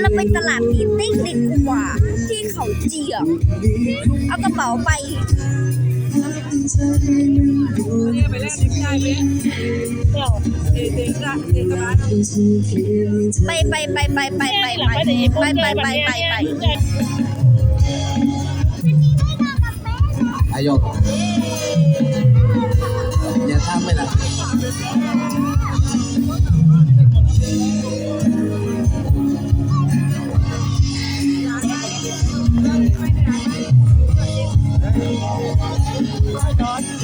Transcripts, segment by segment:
เราไปตลาดตีติ้งดีกว่า ที่เขาเจียกเอากระเป๋าไปเนี่ยไปแลกนิ้วได้ไหมเดี๋ยวเด็กเด็กละเด็กกระบาลไปไปไปไปไปไปไปไปไปไปไปไปไปอายก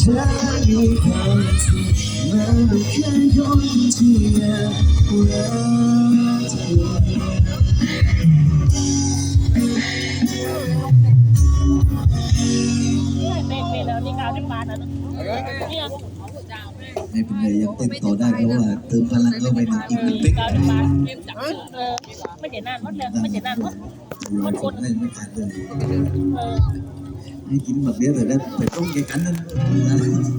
ธอมีควสุขมาไม่เคยนที่อยากรักเธไม่เป็นไรยังเต้นต่อได้เพราะว่าเติมพลังเข้าไปหนึ่งอีกหนึ่งติ๊กไม่เห็นหน้าไม่เห็นหน้าคนคนไม่ขาดเลย anh kiếm bậc đế rồi đó phải có cái cảnh lên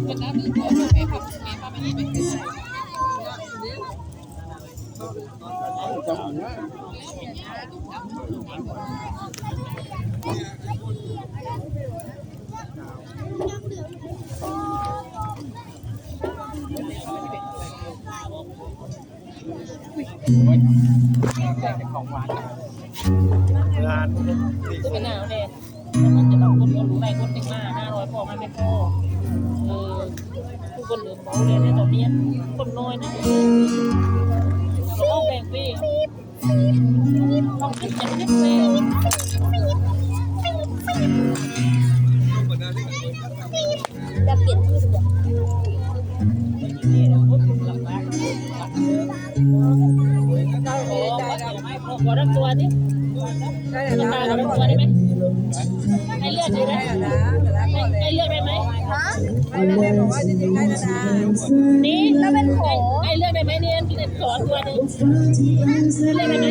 Hãy subscribe cho kênh Ghiền Mì Gõ Để không bỏ lỡ những video hấp dẫn แล้วมันจะต้องคนรู้ไรคนตึงมาห้าร้อยพอมันไม่พอเออผู้คนเหลือเบาเลยในตอนนี้คนน้อยนะเราต้องแบ่งปีต้องคิดอย่างนี้เลยจะเปลี่ยนชื่อดี นี่แล้วเป็นขอให้เลือดได้ไหมเนี่ยขอตัวนึงเลือดได้ไหม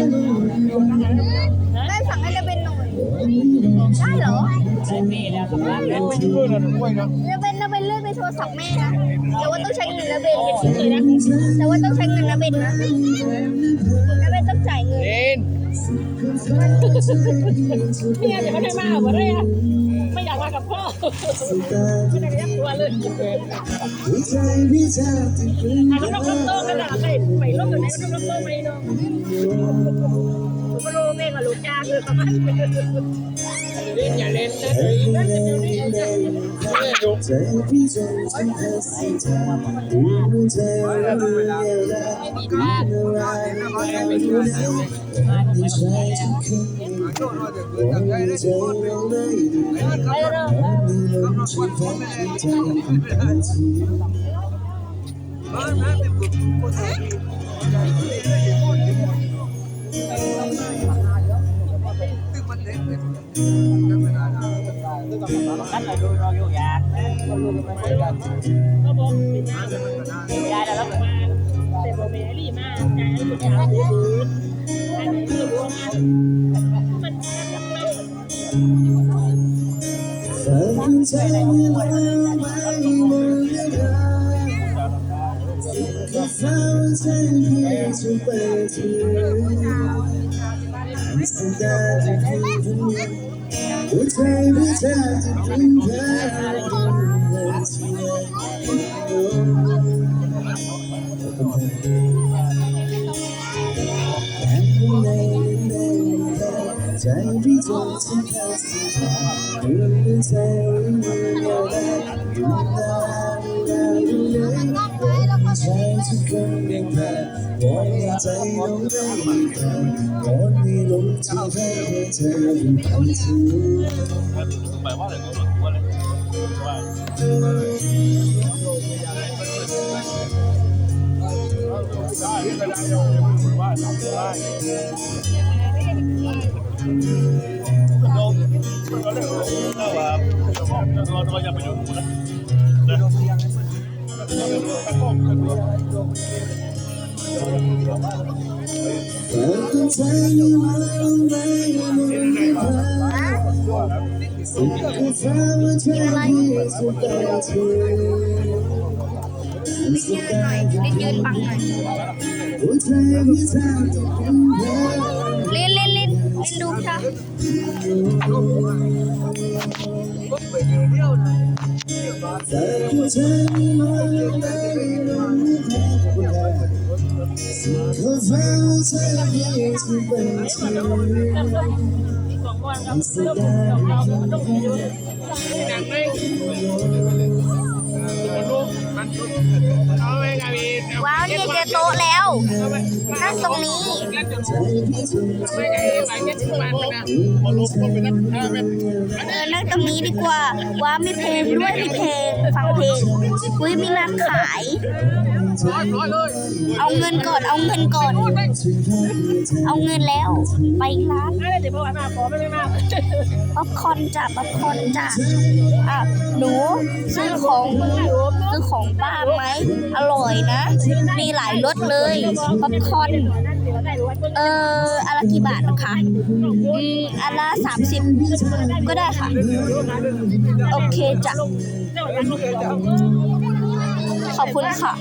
แม่สั่งให้เราเป็นหน่อยได้เหรอได้มีแล้วครับว่าแล้วเราเป็นเราเป็นเลื่อนไปโทรศัพท์แม่นะแต่ว่าต้องใช้เงินนะเบนเลยนะแต่ว่าต้องใช้เงินนะเบนนะ เนี่ยจะไม่ให้มาบ่ได้อะไม่อยากมากับพ่อไม่ได้ยักตัวเลยอะน้องน้องโตกันละไปไปลบกันไหนน้องน้องโตไปเนาะ กโลแม่ก็ลูกจ้างเลยประมาเล่นอย่าเล่นนะเล่นจะเดี๋ยวนี้เล่นดุใจพี่จงใจเธอใส่ใจหัวใจเราเวลาไม่มีบ้านไม่มีบ้านไม่ใช่ทุกคืนวันใจเราได้ดูแลมีลมช่วยพัดใจทันที cách là đưa roi vô gạt có bông thì nha thì ra là lắm mà thì bông mẹ đi mà cái nó cũng chả bố bướn hai mẹ đưa bố mà mình đang gặp đâu Hãy subscribe cho kênh Ghiền Mì Gõ Để không bỏ lỡ những video hấp dẫn chúng ta thì thương thương nhau Ôi trai với cha thì thương ta Trái ví dụ chúng ta sẽ để lên sao yêu nhau đã đúng ta ใช้ทุกคนเพียงแค่ปล่อยให้ใจลงได้อีกครั้งก่อนที่ลมจะให้เธอเป็นพันทีแต่ก็ใจมันไม่มีทางสุดก็ฟ้าว่าเธอที่สุดแต่เธอยืนหน่อยลินยืนบังน่อยหัวใจ ที่เธอตกเป็นแพ้ลินลิ นลินลินดูค่ะแต่หัวใจมันไม่มีทางสุดก็ฟ้าว่าเธอที่สุดแต่เธอของม่วนครับเรื่องของเรามันต้องอยู่หนังเลยเอาไว้กันพี่ว้าวเนี่ยเจอโต๊ะแล้ว นั่งตรงนี้ เออ นั่งตรงนี้ดีกว่า ว้ามีเพลงด้วยมีเพลง ฟังเพลงอุ้ยมีร้านขาย ร้อยร้อยเลยเอาเงินก่อน เอาเงินก่อน เอาเงินแล้ว ไปร้านอะไรเดี๋ยวพอมาขอไม่ไม่มาป๊อปคอร์นจ้ะป๊อปคอร์นจ้ะอะหนูซื้อของซื้อของป้าไหมอร่อยนะ มีหลายรสเลยป๊อปคอร์นเอออนละกี่บาทนะคะอืมอันละสามสิบก็ได้ค่ะ โอเคจ้ะขอบคุณค่ะ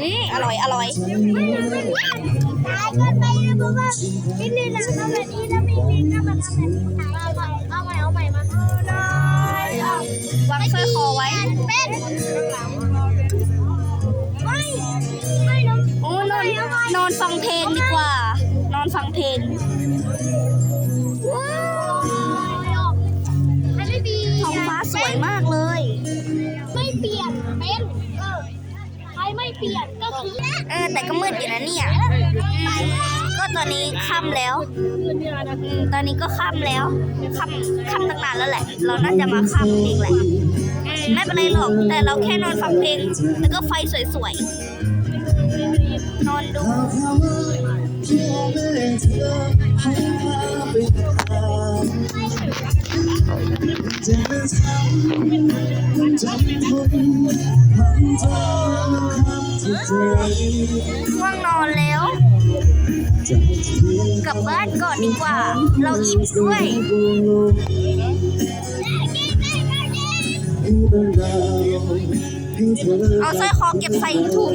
อืมอร่อย อร่อยตายก็ไปเลยเพราะว่าพี่ลินทำแบบนี้แล้วพี่ลินก็มาทำแบบนี้เอาใหม่เอาใหม่มาได้วางสร้อยคอไว้เป็นไม่ อนนอนฟังเพลงดีกว่า นอนฟังเพลงว้าวให้ไม่ดีท้องฟ้าสวยมากเลย ไม่เปลี่ยนเป็นเออใครไม่เปลี่ยนก็คือเออแต่ก็มืดอยู่นะเนี่ยอืมก็ตอนนี้ค่ำแล้วอืมตอนนี้ก็ค่ำแล้วค่ำค่ำตั้งนานแล้วแหละ เราน่าจะมาค่ำเองแหละอืมไม่เป็นไรหรอกแต่เราแค่นอนฟังเพลงแล้วก็ไฟสวยๆ นอนดูง่วงนอนแล้วกลับบ้านก่อนดีกว่า เราอิ่มด้วยเอาสร้อยคอเก็บใส่ถุง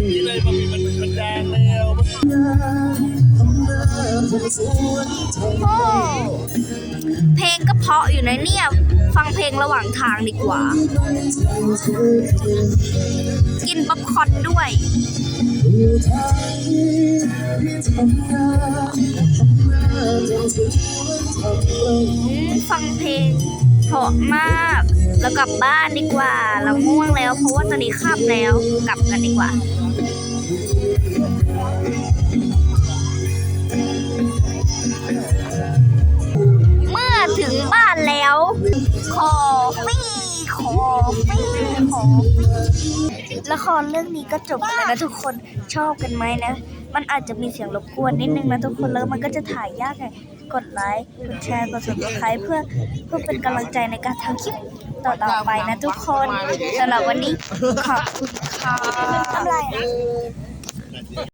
นมีอะไรมันมีมันมันแดงแล้วโอ้เพลงก็เพาะอยู่นะเนี่ย ฟังเพลงระหว่างทางดีกว่า กินป๊อปคอร์นด้วยฟังเพลงเพาะมาก แล้วกลับบ้านดีกว่า เราง่วงแล้ว เพราะว่าตอนนี้ค่ำแล้วกลับกันดีกว่าเมื่อถึงบ้านแล้วขอฟี่ขอฟี่ขอฟี่ละครเรื่องนี้ก็จบไปแล้วนะทุกคนชอบกันไหมนะ มันอาจจะมีเสียงรบกวนนิดนึงนะทุกคนแล้วมันก็จะถ่ายยากไงกดไลค์กดแชร์กด subscribe เพื่อเพื่อเป็นกำลังใจในการทำคลิป ต่อๆไปนะทุกคนสำหรับวันนี้ขอบคุณค่ะทำไรนะ